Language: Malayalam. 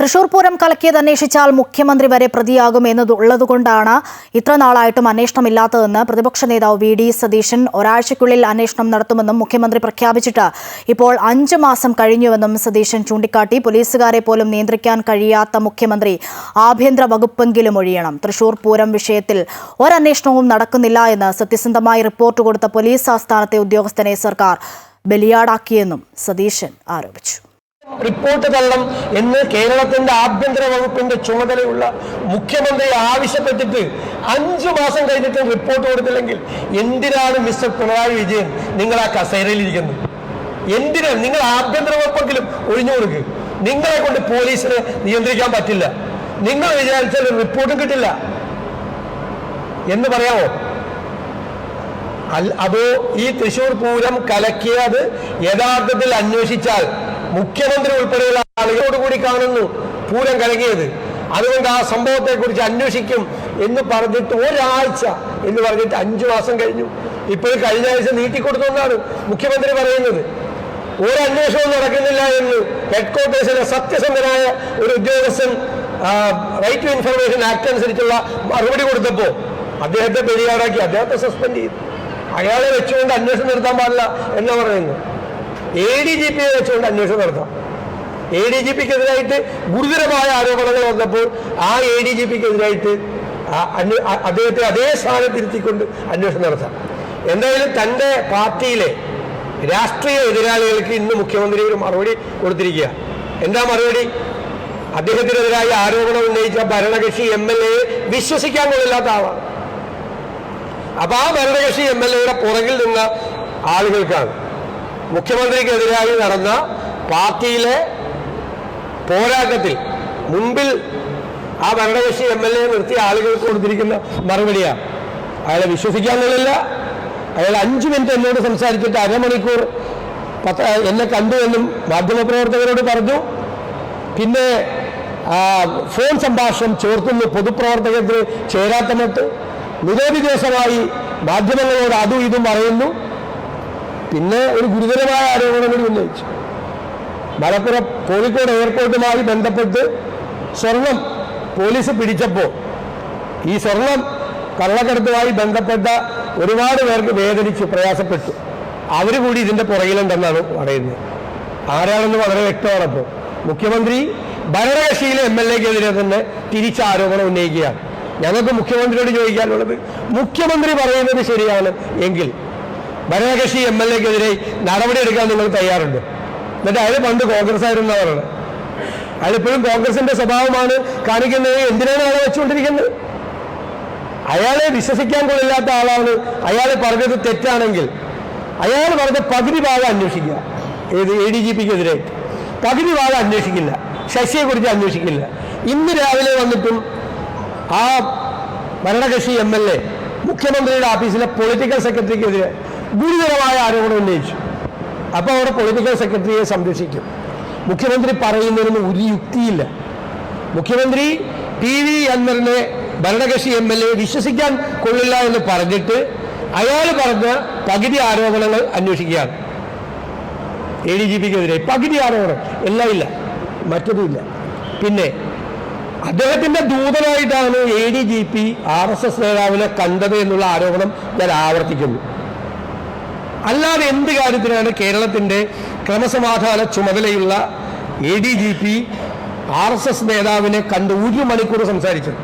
തൃശൂർ പൂരം കലക്കിയത് അന്വേഷിച്ചാൽ മുഖ്യമന്ത്രി വരെ പ്രതിയാകും എന്നതുള്ളതുകൊണ്ടാണ് ഇത്ര നാളായിട്ടും അന്വേഷണമില്ലാത്തതെന്ന് പ്രതിപക്ഷ നേതാവ് വി ഡി സതീശൻ ഒരാഴ്ചയ്ക്കുള്ളിൽ അന്വേഷണം നടത്തുമെന്നും മുഖ്യമന്ത്രി പ്രഖ്യാപിച്ചിട്ട് ഇപ്പോൾ അഞ്ചു മാസം കഴിഞ്ഞുവെന്നും സതീശൻ ചൂണ്ടിക്കാട്ടി. പോലീസുകാരെ പോലും നിയന്ത്രിക്കാൻ കഴിയാത്ത മുഖ്യമന്ത്രി ആഭ്യന്തര വകുപ്പെങ്കിലും ഒഴിയണം. തൃശൂർ പൂരം വിഷയത്തിൽ ഒരന്വേഷണവും നടക്കുന്നില്ല എന്ന് സത്യസന്ധമായി റിപ്പോർട്ട് കൊടുത്ത പോലീസ് ആസ്ഥാനത്തെ ഉദ്യോഗസ്ഥനെ സർക്കാർ ബലിയാടാക്കിയെന്നും സതീശൻ ആരോപിച്ചു. റിപ്പോർട്ട് തള്ളണം എന്ന് കേരളത്തിന്റെ ആഭ്യന്തര വകുപ്പിന്റെ ചുമതലയുള്ള മുഖ്യമന്ത്രി ആവശ്യപ്പെട്ടിട്ട് അഞ്ചു മാസം കഴിഞ്ഞിട്ട് റിപ്പോർട്ട് കൊടുത്തില്ലെങ്കിൽ എന്തിനാണ് മിസ്റ്റർ പിണറായി വിജയൻ നിങ്ങൾ ആ കസേരയിൽ ഇരിക്കുന്നത് എന്തിനാണ് നിങ്ങൾ ആഭ്യന്തര വകുപ്പെങ്കിലും ഒഴിഞ്ഞു കൊടുക്കുക നിങ്ങളെ കൊണ്ട് പോലീസിനെ നിയന്ത്രിക്കാൻ പറ്റില്ല. നിങ്ങൾ വിചാരിച്ചാൽ റിപ്പോർട്ടും കിട്ടില്ല. എന്ന് പറയാമോ? അതോ ഈ തൃശൂർ പൂരം കലക്കിയത് യഥാർത്ഥത്തിൽ അന്വേഷിച്ചാൽ മുഖ്യമന്ത്രി ഉൾപ്പെടെയുള്ള ആളുകളോട് കൂടി കാണുന്നു പൂരം കലങ്ങിയത്. അതുകൊണ്ട് ആ സംഭവത്തെക്കുറിച്ച് അന്വേഷിക്കും എന്ന് പറഞ്ഞിട്ട് ഒരാഴ്ച എന്ന് പറഞ്ഞിട്ട് അഞ്ചു മാസം കഴിഞ്ഞു. ഇപ്പോൾ കഴിഞ്ഞ ആഴ്ച നീട്ടിക്കൊടുത്തുകൊണ്ടാണ് മുഖ്യമന്ത്രി പറയുന്നത്. ഒരു അന്വേഷണവും നടക്കുന്നില്ല എന്ന് ഹെഡ് ഹെഡ്ക്വാർട്ടേഴ്സിലെ സത്യസന്ധനായ ഒരു ഉദ്യോഗസ്ഥൻ റൈറ്റ് ടു ഇൻഫർമേഷൻ ആക്ട് അനുസരിച്ചുള്ള മറുപടി കൊടുത്തപ്പോൾ അദ്ദേഹത്തെ പെരിയാറാക്കി അദ്ദേഹത്തെ സസ്പെൻഡ് ചെയ്തു. അയാളെ വെച്ചുകൊണ്ട് അന്വേഷണം നടത്താൻ പാടില്ല എന്നാ പറയുന്നത്. എ ഡി ജി പിയെ വെച്ചുകൊണ്ട് അന്വേഷണം നടത്താം. എ ഡി ജി പിക്കെതിരായിട്ട് ഗുരുതരമായ ആരോപണങ്ങൾ വന്നപ്പോൾ ആ എ ഡി ജി പിക്കെതിരായിട്ട് അദ്ദേഹത്തെ അതേ സ്ഥാനത്തിരുത്തിക്കൊണ്ട് അന്വേഷണം നടത്താം. എന്തായാലും തന്റെ പാർട്ടിയിലെ രാഷ്ട്രീയ എതിരാളികൾക്ക് ഇന്ന് മുഖ്യമന്ത്രി ഒരു മറുപടി കൊടുത്തിരിക്കുക. എന്താ മറുപടി? അദ്ദേഹത്തിനെതിരായി ആരോപണം ഉന്നയിച്ച ഭരണകക്ഷി എം എൽ എയെ വിശ്വസിക്കാൻ കൊള്ളില്ലാത്ത ആളാണ്. അപ്പൊ ആ ഭരണകക്ഷി എം എൽ എയുടെ പുറകിൽ നിന്ന ആളുകൾക്കാണ് മുഖ്യമന്ത്രിക്കെതിരായി നടന്ന പാർട്ടിയിലെ പോരാട്ടത്തിൽ മുൻപിൽ ആ ഭരണകക്ഷി എം എൽ എ നിർത്തിയ ആളുകൾക്ക് കൊടുത്തിരിക്കുന്ന മറുപടിയാണ് അയാളെ വിശ്വസിക്കാൻ കഴിയില്ല അയാൾ അഞ്ചു മിനിറ്റ് എന്നോട് സംസാരിച്ചിട്ട് അരമണിക്കൂർ പത്ര എന്നെ കണ്ടു എന്നും മാധ്യമപ്രവർത്തകരോട് പറഞ്ഞു. പിന്നെ ഫോൺ സംഭാഷണം ചോർത്തുന്നു പൊതുപ്രവർത്തകത്തിന് ചേരാത്ത മട്ട് ദിവസമായി മാധ്യമങ്ങളോട് അതും ഇതും പറയുന്നു. പിന്നെ ഒരു ഗുരുതരമായ ആരോപണം കൂടി ഉന്നയിച്ചു. മലപ്പുറം കോഴിക്കോട് എയർപോർട്ടുമായി ബന്ധപ്പെട്ട് സ്വർണം പോലീസ് പിടിച്ചപ്പോൾ ഈ സ്വർണം കള്ളക്കടത്തുമായി ബന്ധപ്പെട്ട ഒരുപാട് പേർക്ക് വേദനിച്ച് പ്രയാസപ്പെട്ടു. അവർ കൂടി ഇതിന്റെ പുറകിലുണ്ടെന്നാണ് പറയുന്നത്. ആരാണെന്ന് വളരെ വ്യക്തമാണ് മുഖ്യമന്ത്രി ഭരണകക്ഷിയിലെ എം എൽ എക്കെതിരെ തന്നെ തിരിച്ച ആരോപണം ഉന്നയിക്കുകയാണ്. ഞങ്ങൾക്ക് മുഖ്യമന്ത്രിയോട് ചോദിക്കാനുള്ളത് മുഖ്യമന്ത്രി പറയുന്നത് ശരിയാണ് എങ്കിൽ ഭരണകക്ഷി എം എൽ എക്കെതിരെ നടപടിയെടുക്കാൻ നിങ്ങൾ തയ്യാറുണ്ട്. എന്നിട്ട് അയാൾ പണ്ട് കോൺഗ്രസ് ആയിരുന്നു പറയുന്നത്. അയാൾ ഇപ്പോഴും കോൺഗ്രസിന്റെ സ്വഭാവമാണ് കാണിക്കുന്നത്. എന്തിനാണ് അയാളെ വെച്ചുകൊണ്ടിരിക്കുന്നത്? അയാളെ വിശ്വസിക്കാൻ കൊള്ളില്ലാത്ത ആളാണ്. അയാൾ പറഞ്ഞത് തെറ്റാണെങ്കിൽ അയാൾ പറഞ്ഞ പകുതി ഭാഗം അന്വേഷിക്കുക. ഏത് എ ഡി ജി പിക്കെതിരെ പകുതി ഭാഗം അന്വേഷിക്കില്ല. ശശിയെക്കുറിച്ച് അന്വേഷിക്കില്ല. ഇന്ന് രാവിലെ വന്നിട്ടും ആ ഭരണകക്ഷി എം എൽ എ മുഖ്യമന്ത്രിയുടെ ഓഫീസിലെ പൊളിറ്റിക്കൽ സെക്രട്ടറിക്കെതിരെ ഗുരുതരമായ ആരോപണം ഉന്നയിച്ചു. അപ്പോൾ അവിടെ പൊളിറ്റിക്കൽ സെക്രട്ടറിയെ സംരക്ഷിക്കും. മുഖ്യമന്ത്രി പറയുന്നതിന് ഒരു യുക്തിയില്ല. മുഖ്യമന്ത്രി ടി വി അൻവറിനെ ഭരണകക്ഷി എം എൽ എ വിശ്വസിക്കാൻ കൊള്ളില്ല എന്ന് പറഞ്ഞിട്ട് അയാൾ പറഞ്ഞ പകുതി ആരോപണങ്ങൾ അന്വേഷിക്കുകയാണ്. എ ഡി ജി പിക്കെതിരെ പകുതി ആരോപണം. എല്ലാം ഇല്ല. മറ്റതുമില്ല പിന്നെ അദ്ദേഹത്തിന്റെ ദൂതനായിട്ടാണ് A D G P R S S നേതാവിനെ കണ്ടത് എന്നുള്ള ആരോപണം ഞാൻ ആവർത്തിക്കുന്നു. അല്ലാതെ എന്ത് കാര്യത്തിനാണ് കേരളത്തിന്റെ ക്രമസമാധാന ചുമതലയുള്ള A D G P R S S നേതാവിനെ കണ്ട് ഒരു മണിക്കൂർ സംസാരിച്ചത്?